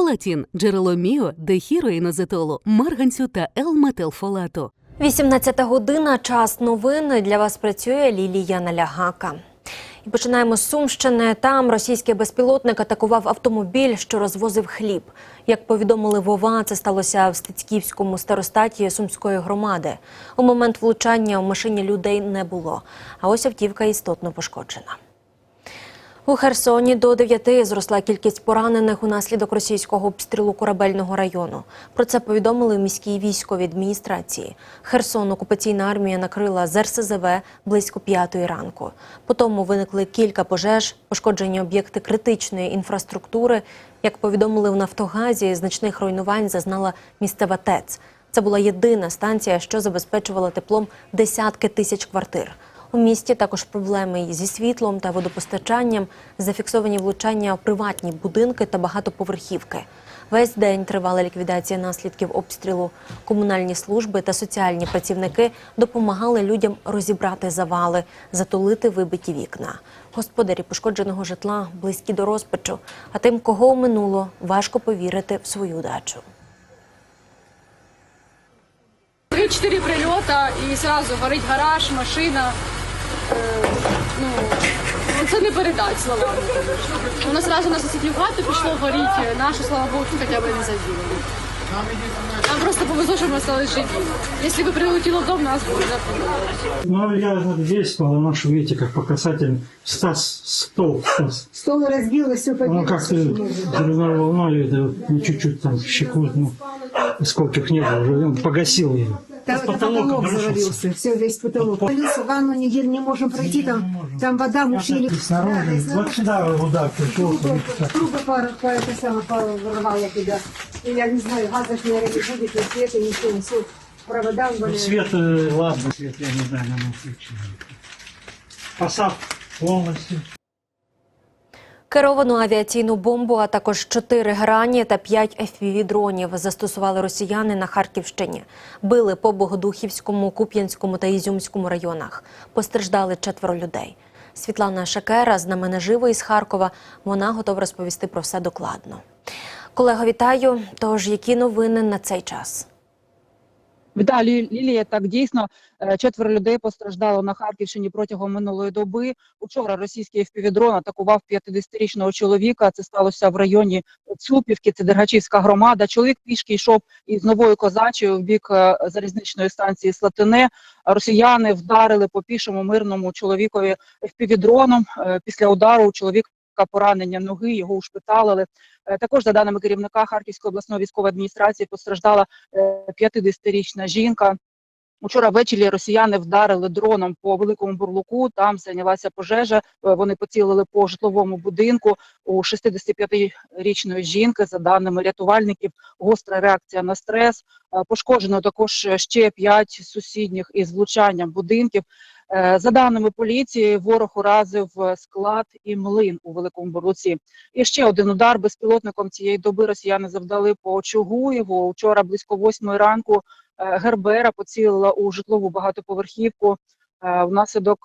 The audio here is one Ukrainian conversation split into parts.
Фолатін – джерело міо, дехіроїнозетолу, марганцю та Л-метилфолату. 18 година. Час новин. Для вас працює Лілія Налягака. І починаємо з Сумщини. Там російський безпілотник атакував автомобіль, що розвозив хліб. Як повідомили Вова, це сталося в Стецьківському старостаті Сумської громади. У момент влучання у машині людей не було. А ось автівка істотно пошкоджена. У Херсоні до 9 зросла кількість поранених унаслідок російського обстрілу корабельного району. Про це повідомили міській військовій адміністрації. Херсон окупаційна армія накрила з РСЗВ близько п'ятої ранку. Потім виникли кілька пожеж, пошкоджені об'єкти критичної інфраструктури. Як повідомили в Нафтогазі, значних руйнувань зазнала місцева ТЕЦ. Це була єдина станція, що забезпечувала теплом десятки тисяч квартир. У місті також проблеми зі світлом та водопостачанням, зафіксовані влучання в приватні будинки та багатоповерхівки. Весь день тривала ліквідація наслідків обстрілу. Комунальні служби та соціальні працівники допомагали людям розібрати завали, затулити вибиті вікна. Господарі пошкодженого житла близькі до розпачу, а тим, кого минуло, важко повірити в свою дачу. Три-чотири прильота і сразу горить гараж, машина. Е, ну, ну, це не передать словами. конечно. Воно сразу на сусідню хату пішло горіти. Нашу, слава Богу, тут хоча б не заділо. Нам просто повезло, що ми остались живі. Якщо б прилетіло в дом, нас б вже подумали. Ну, я вот здесь, потому видите, как показатель Стас стол. Стас. Стол разбил и все Он побилось. как-то взрывной волной, это вот, ну, чуть-чуть там щекут, ну, скольких не было, уже он погасил ее. Там С это потолка потолок обрушился. завалился, все, весь потолок. Полиция ванну неделю не можем пройти, там, там вода мучили. И снаружи, вот сюда удар пришел. Круга пара, пара, это самое, пара вырвала туда. И я не знаю, газа ж, наверное, не будет, ни света, ничего, не все. Провода были. Свет, э, ладно, свет, я не знаю, наверное, включил. Посад полностью. Керовану авіаційну бомбу, а також чотири грані та п'ять FPV-дронів застосували росіяни на Харківщині. Били по Богодухівському, Куп'янському та Ізюмському районах. Постраждали четверо людей. Світлана Шакера з нами наживо із Харкова. Вона готова розповісти про все докладно. Колего, вітаю. Тож, які новини на цей час? Віталію Лілія, так дійсно е, четверо людей постраждало на Харківщині протягом минулої доби. Учора російський FPV-дрон атакував 50-річного чоловіка. Це сталося в районі Цупівки, це Дергачівська громада. Чоловік пішки йшов із новою козачею в бік е, залізничної станції Слатине. Росіяни вдарили по пішому мирному чоловікові FPV-дроном. Е, Після удару у чоловіка поранення ноги, його ушпиталили. Е, Також за даними керівника Харківської обласної військової адміністрації постраждала е, 50-річна жінка. Учора ввечері росіяни вдарили дроном по великому бурлуку. Там зайнялася пожежа. Е, Вони поцілили по житловому будинку у 65-річної жінки. За даними рятувальників, гостра реакція на стрес. Е, Пошкоджено також ще п'ять сусідніх із влучанням будинків. Е, За даними поліції, ворог уразив е, склад і млин у великому Боруці. І ще один удар безпілотником цієї доби росіяни завдали по Чугуєву. Вчора близько восьмої ранку е, Гербера поцілила у житлову багатоповерхівку. Внаслідок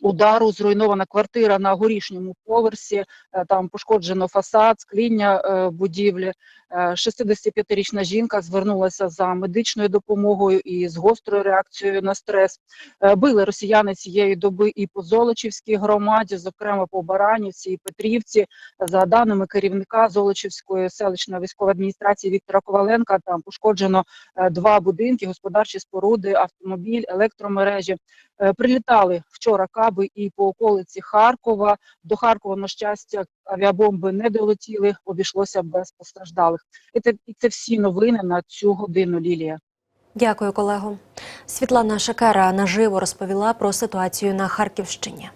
удару зруйнована квартира на горішньому поверсі. Е, Там пошкоджено фасад, скління е, будівлі. Е, 65-річна жінка звернулася за медичною допомогою і з гострою реакцією на стрес. Е, Били росіяни цієї доби і по Золочівській громаді, зокрема по Баранівці і Петрівці. За даними керівника Золочівської селищної військової адміністрації Віктора Коваленка, там пошкоджено е, два будинки, господарчі споруди, автомобіль, електромережі. Е, Прилітали вчора каби і по околиці Харкова. До Харкова, на щастя, авіабомби не долетіли, обійшлося без постраждалих. І це, і це всі новини на цю годину, Лілія. Дякую, колего. Світлана Шакера наживо розповіла про ситуацію на Харківщині.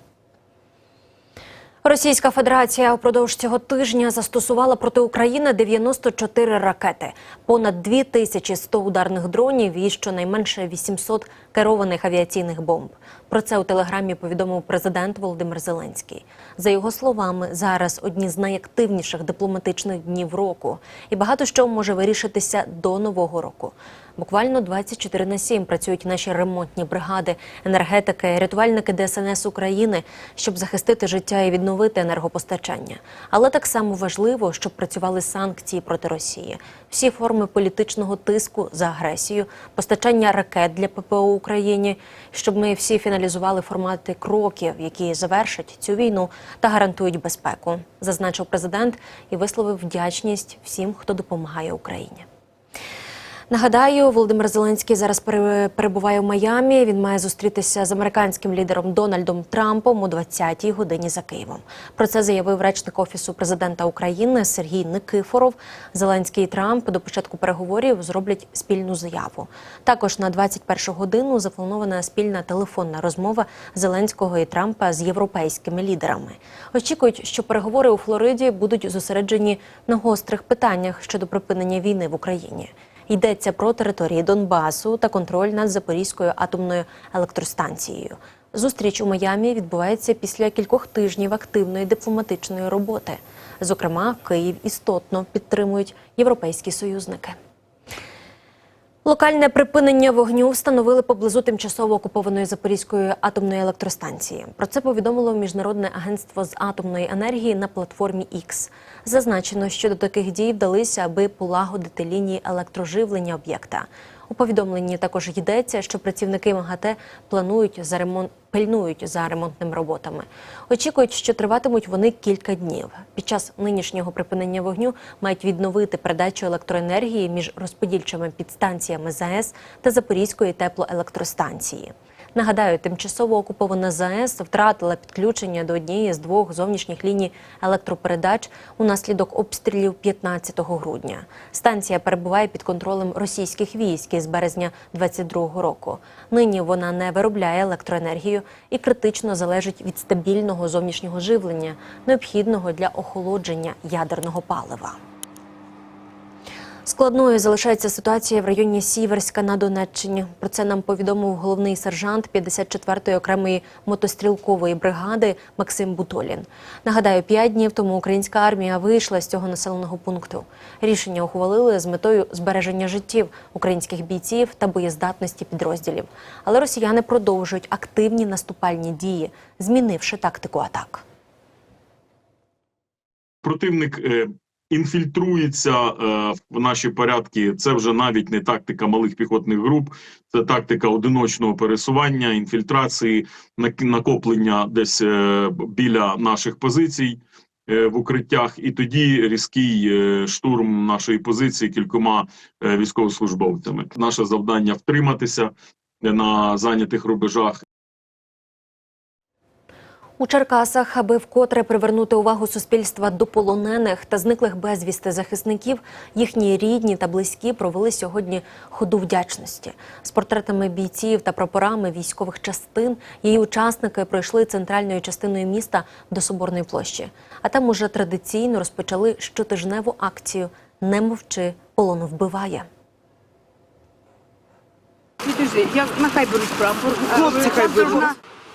Російська Федерація упродовж цього тижня застосувала проти України 94 ракети, понад 2100 ударних дронів і щонайменше 800 керованих авіаційних бомб. Про це у телеграмі повідомив президент Володимир Зеленський. За його словами, зараз одні з найактивніших дипломатичних днів року, і багато що може вирішитися до нового року. Буквально 24 на 7 працюють наші ремонтні бригади, енергетики, рятувальники ДСНС України, щоб захистити життя і відновити енергопостачання. Але так само важливо, щоб працювали санкції проти Росії, всі форми політичного тиску за агресію, постачання ракет для ППО Україні, щоб ми всі фіналізували формати кроків, які завершать цю війну та гарантують безпеку, зазначив президент і висловив вдячність всім, хто допомагає Україні. Нагадаю, Володимир Зеленський зараз перебуває в Майамі. Він має зустрітися з американським лідером Дональдом Трампом о 20-й годині за Києвом. Про це заявив речник офісу президента України Сергій Никифоров. Зеленський і Трамп до початку переговорів зроблять спільну заяву. Також на 21 годину запланована спільна телефонна розмова Зеленського і Трампа з європейськими лідерами. Очікують, що переговори у Флориді будуть зосереджені на гострих питаннях щодо припинення війни в Україні. Йдеться про території Донбасу та контроль над Запорізькою атомною електростанцією. Зустріч у Майамі відбувається після кількох тижнів активної дипломатичної роботи. Зокрема, Київ істотно підтримують європейські союзники. Локальне припинення вогню встановили поблизу тимчасово окупованої Запорізької атомної електростанції. Про це повідомило Міжнародне агентство з атомної енергії на платформі X. Зазначено, що до таких дій вдалися, аби полагодити лінії електроживлення об'єкта. У повідомленні також йдеться, що працівники МАГАТЕ планують за ремонт пильнують за ремонтними роботами. Очікують, що триватимуть вони кілька днів. Під час нинішнього припинення вогню мають відновити передачу електроенергії між розподільчими підстанціями ЗАЕС та Запорізької теплоелектростанції. Нагадаю, тимчасово окупована ЗАЕС втратила підключення до однієї з двох зовнішніх ліній електропередач унаслідок обстрілів 15 грудня. Станція перебуває під контролем російських військ із березня 22 року. Нині вона не виробляє електроенергію і критично залежить від стабільного зовнішнього живлення, необхідного для охолодження ядерного палива. Складною залишається ситуація в районі Сіверська на Донеччині. Про це нам повідомив головний сержант 54-ї окремої мотострілкової бригади Максим Бутолін. Нагадаю, п'ять днів тому українська армія вийшла з цього населеного пункту. Рішення ухвалили з метою збереження життів українських бійців та боєздатності підрозділів. Але росіяни продовжують активні наступальні дії, змінивши тактику атак. противник е, інфільтрується е, в наші порядки. Це вже навіть не тактика малих піхотних груп, це тактика одиночного пересування, інфільтрації, накоплення десь е, біля наших позицій. е, В укриттях, і тоді різкий е, штурм нашої позиції кількома е, військовослужбовцями. Наше завдання втриматися на зайнятих рубежах У Черкасах, аби вкотре привернути увагу суспільства до полонених та зниклих безвісти захисників, їхні рідні та близькі провели сьогодні ходу вдячності з портретами бійців та прапорами військових частин. Її учасники пройшли центральною частиною міста до Соборної площі. А там уже традиційно розпочали щотижневу акцію Не мовчи, полон вбиває. Підожди, я нехай беруть прапор. Хлопці хай беруть.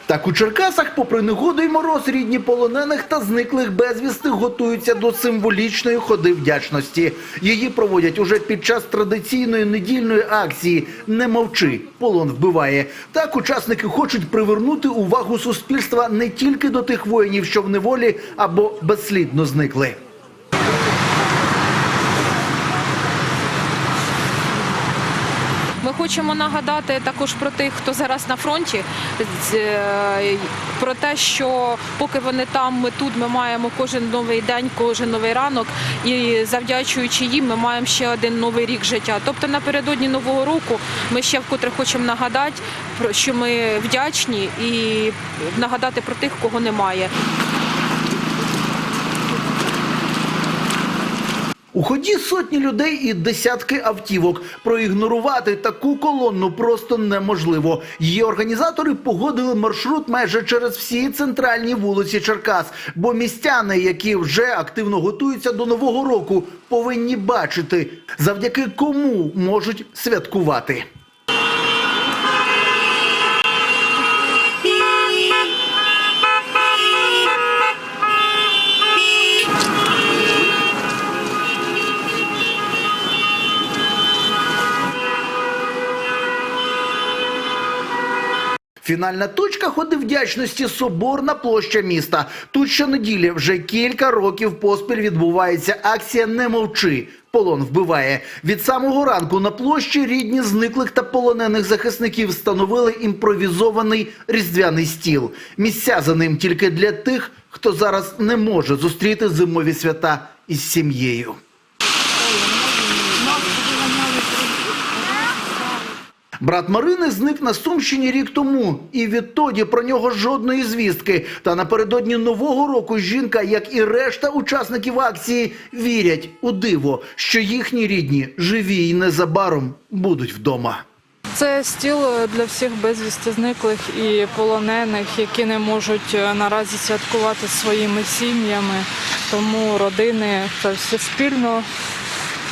Так у Черкасах, попри негоду й мороз, рідні полонених та зниклих безвісти готуються до символічної ходи вдячності. Її проводять уже під час традиційної недільної акції Не мовчи, полон вбиває. Так учасники хочуть привернути увагу суспільства не тільки до тих воїнів, що в неволі або безслідно зникли. Ми хочемо нагадати також про тих, хто зараз на фронті, е, про те, що поки вони там, ми тут, ми маємо кожен новий день, кожен новий ранок, і завдячуючи їм, ми маємо ще один новий рік життя. Тобто напередодні нового року ми ще вкотре хочемо нагадати, що ми вдячні, і нагадати про тих, кого немає. У ході сотні людей і десятки автівок. Проігнорувати таку колонну просто неможливо. Її організатори погодили маршрут майже через всі центральні вулиці Черкас. Бо містяни, які вже активно готуються до нового року, повинні бачити, завдяки кому можуть святкувати. Фінальна точка ходи вдячності Соборна площа міста. Тут щонеділі вже кілька років поспіль відбувається акція Не мовчи. Полон вбиває. Від самого ранку на площі рідні зниклих та полонених захисників встановили імпровізований різдвяний стіл. Місця за ним тільки для тих, хто зараз не може зустріти зимові свята із сім'єю. Брат Марини зник на Сумщині рік тому, і відтоді про нього жодної звістки. Та напередодні нового року жінка, як і решта учасників акції, вірять у диво, що їхні рідні живі і незабаром будуть вдома. Це стіл для всіх безвісти зниклих і полонених, які не можуть е, наразі святкувати своїми сім'ями. Тому родини та всі спільно,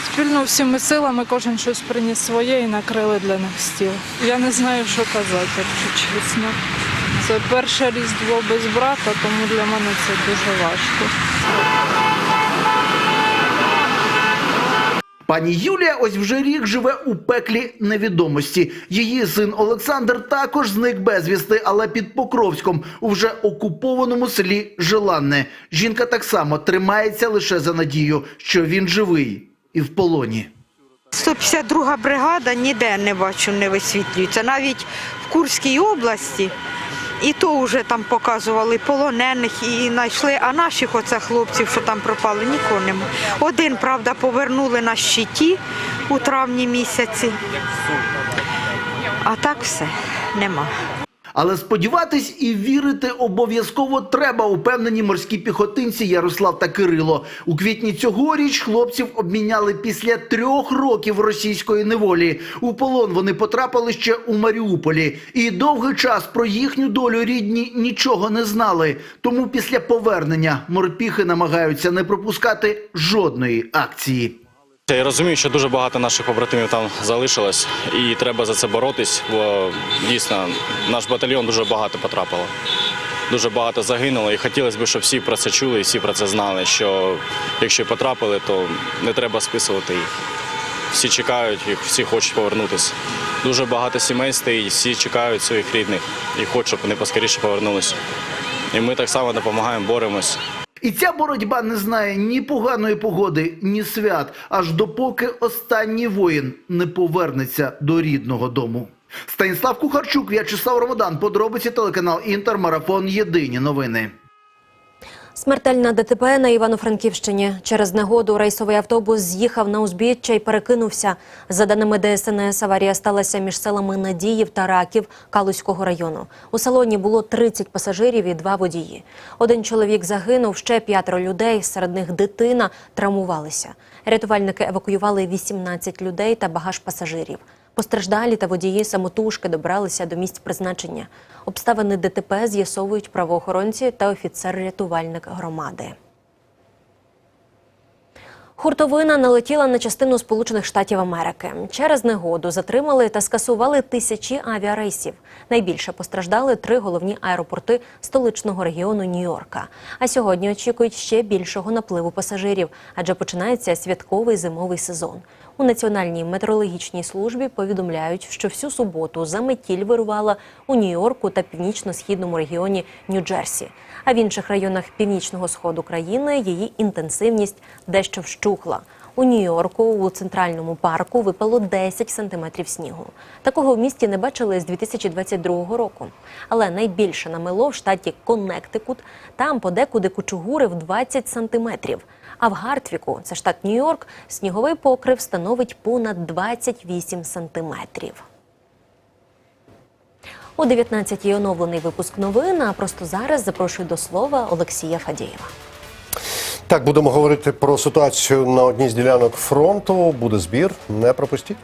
спільно всіми силами кожен щось приніс своє і накрили для них стіл. Я не знаю, що казати, якщо чесно. Це перше різдво без брата, тому для мене це дуже важко. Пані Юлія ось вже рік живе у пеклі невідомості. Її син Олександр також зник безвісти, але під Покровськом у вже окупованому селі Желанне. Жінка так само тримається лише за надію, що він живий і в полоні. 152 бригада ніде не бачу, не висвітлюється. Навіть в Курській області. І то вже там показували полонених і знайшли, а наших оце хлопців, що там пропали, нікого нема. Один, правда, повернули на щиті у травні місяці. А так все, нема. Але сподіватись і вірити обов'язково треба, упевнені морські піхотинці Ярослав та Кирило. У квітні цьогоріч хлопців обміняли після трьох років російської неволі. У полон вони потрапили ще у Маріуполі. І довгий час про їхню долю рідні нічого не знали. Тому після повернення морпіхи намагаються не пропускати жодної акції. Я розумію, що дуже багато наших побратимів там залишилось, і треба за це боротись, бо дійсно наш батальйон дуже багато потрапило. Дуже багато загинуло, і хотілося б, щоб всі про це чули і всі про це знали. Що якщо потрапили, то не треба списувати їх. Всі чекають, і всі хочуть повернутися. Дуже багато сімей стоїть, всі чекають своїх рідних і хочуть, щоб вони поскоріше повернулися. І ми так само допомагаємо, боремось. І ця боротьба не знає ні поганої погоди, ні свят, аж допоки останній воїн не повернеться до рідного дому. Станіслав Кухарчук, В'ячеслав Ромодан, подробиці телеканал Інтер, марафон Єдині новини. Смертельна ДТП на Івано-Франківщині. Через негоду рейсовий автобус з'їхав на узбіччя і перекинувся. За даними ДСНС, аварія сталася між селами Надіїв та Раків Калузького району. У салоні було 30 пасажирів і два водії. Один чоловік загинув, ще п'ятеро людей, серед них дитина, травмувалися. Рятувальники евакуювали 18 людей та багаж пасажирів. Постраждалі та водії самотужки добралися до місць призначення. Обставини ДТП з'ясовують правоохоронці та офіцер-рятувальник громади. Хуртовина налетіла на частину Сполучених Штатів Америки. Через негоду затримали та скасували тисячі авіарейсів. Найбільше постраждали три головні аеропорти столичного регіону Нью-Йорка. А сьогодні очікують ще більшого напливу пасажирів, адже починається святковий зимовий сезон. У Національній метеорологічній службі повідомляють, що всю суботу заметіль вирувала у Нью-Йорку та північно-східному регіоні Нью-Джерсі. А в інших районах північного сходу країни її інтенсивність дещо вщухла. У Нью-Йорку у центральному парку випало 10 сантиметрів снігу. Такого в місті не бачили з 2022 року. Але найбільше намело в штаті Коннектикут. Там подекуди кучугурив 20 сантиметрів. А в Гартвіку, це штат Нью-Йорк, сніговий покрив становить понад 28 сантиметрів. О 19-й оновлений випуск новин. А просто зараз запрошую до слова Олексія Фадієва. Так, будемо говорити про ситуацію на одній з ділянок фронту. Буде збір. Не пропустіть.